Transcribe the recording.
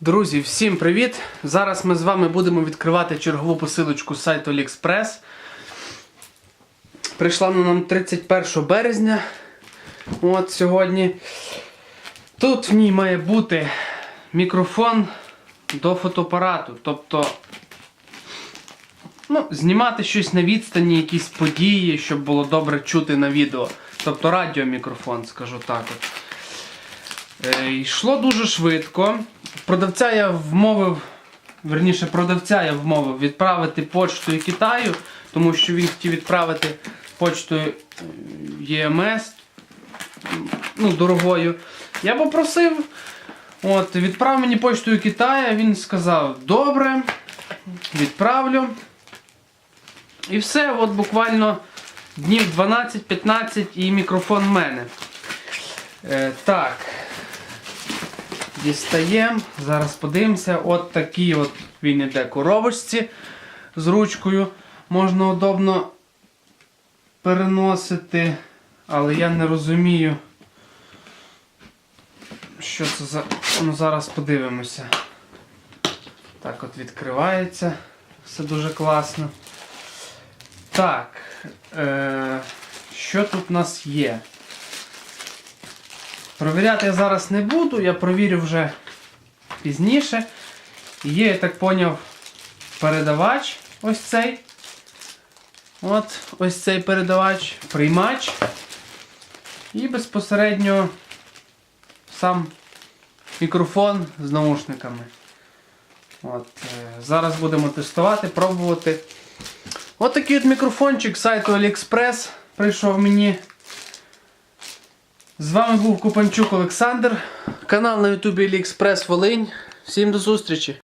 Друзі, всім привіт! Зараз ми з вами будемо відкривати чергову посилочку з сайту AliExpress. Прийшла вона нам 31 березня. От сьогодні. Тут в ній має бути мікрофон до фотоапарату. Тобто, ну, знімати щось на відстані, якісь події, щоб було добре чути на відео. Тобто радіомікрофон, скажу так. Е, Йшло дуже швидко. Продавця я вмовив, верніше, продавця я вмовив відправити почтою Китаю, тому що він хотів відправити почтою е, ЄМС ну, дорогою. Я попросив, от, відправ мені почтою Китаю, він сказав, добре, відправлю. І все, от буквально днів 12-15 і мікрофон в мене. Е, так. Дістаємо. Зараз подивимося. От такий от він іде коробочці з ручкою. Можна удобно переносити, але я не розумію, що це за. Ну, зараз подивимося. Так от відкривається. Все дуже класно. Так. Е- що тут у нас є? Провіряти я зараз не буду, я провірю вже пізніше. Є, я так поняв, передавач ось цей. От, ось цей передавач, приймач. І безпосередньо сам мікрофон з наушниками. От, е, Зараз будемо тестувати, пробувати. От такий от мікрофончик з сайту AliExpress прийшов мені. З вами був Купанчук Олександр, канал на Ютубі AliExpress Волинь. Всім до зустрічі!